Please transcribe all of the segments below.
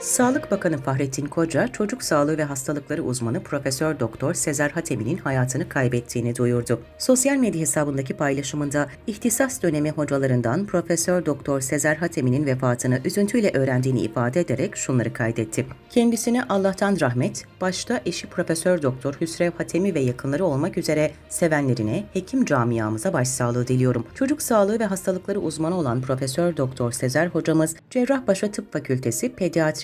Sağlık Bakanı Fahrettin Koca, çocuk sağlığı ve hastalıkları uzmanı Profesör Doktor Sezer Hatemi'nin hayatını kaybettiğini duyurdu. Sosyal medya hesabındaki paylaşımında ihtisas dönemi hocalarından Profesör Doktor Sezer Hatemi'nin vefatını üzüntüyle öğrendiğini ifade ederek şunları kaydetti. Kendisine Allah'tan rahmet, başta eşi Profesör Doktor Hüsrev Hatemi ve yakınları olmak üzere sevenlerine, hekim camiamıza başsağlığı diliyorum. Çocuk sağlığı ve hastalıkları uzmanı olan Profesör Doktor Sezer hocamız Cerrahpaşa Tıp Fakültesi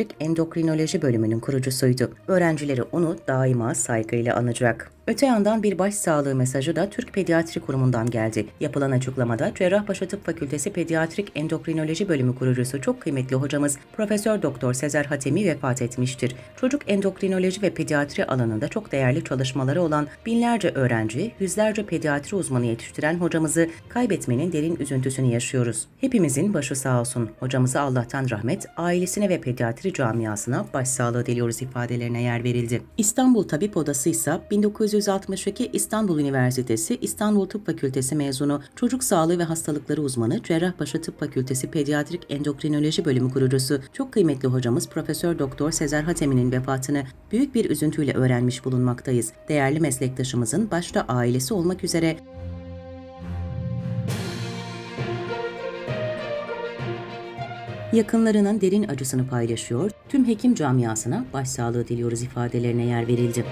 Pediatrik Endokrinoloji bölümünün kurucusuydu. Öğrencileri onu daima saygıyla anacak. Öte yandan bir başsağlığı mesajı da Türk Pediatri Kurumu'ndan geldi. Yapılan açıklamada Cerrahpaşa Tıp Fakültesi Pediatrik Endokrinoloji Bölümü kurucusu çok kıymetli hocamız Profesör Doktor Sezer Hatemi vefat etmiştir. Çocuk endokrinoloji ve pediatri alanında çok değerli çalışmaları olan binlerce öğrenci, yüzlerce pediatri uzmanı yetiştiren hocamızı kaybetmenin derin üzüntüsünü yaşıyoruz. Hepimizin başı sağ olsun. Hocamıza Allah'tan rahmet, ailesine ve pediatri camiasına başsağlığı diliyoruz ifadelerine yer verildi. İstanbul Tabip Odası ise 1962 İstanbul Üniversitesi İstanbul Tıp Fakültesi mezunu çocuk sağlığı ve hastalıkları uzmanı Cerrahpaşa Tıp Fakültesi Pediatrik Endokrinoloji Bölümü kurucusu çok kıymetli hocamız Profesör Doktor Sezer Hatemi'nin vefatını büyük bir üzüntüyle öğrenmiş bulunmaktayız. Değerli meslektaşımızın başta ailesi olmak üzere yakınlarının derin acısını paylaşıyor, tüm hekim camiasına başsağlığı diliyoruz ifadelerine yer verildi.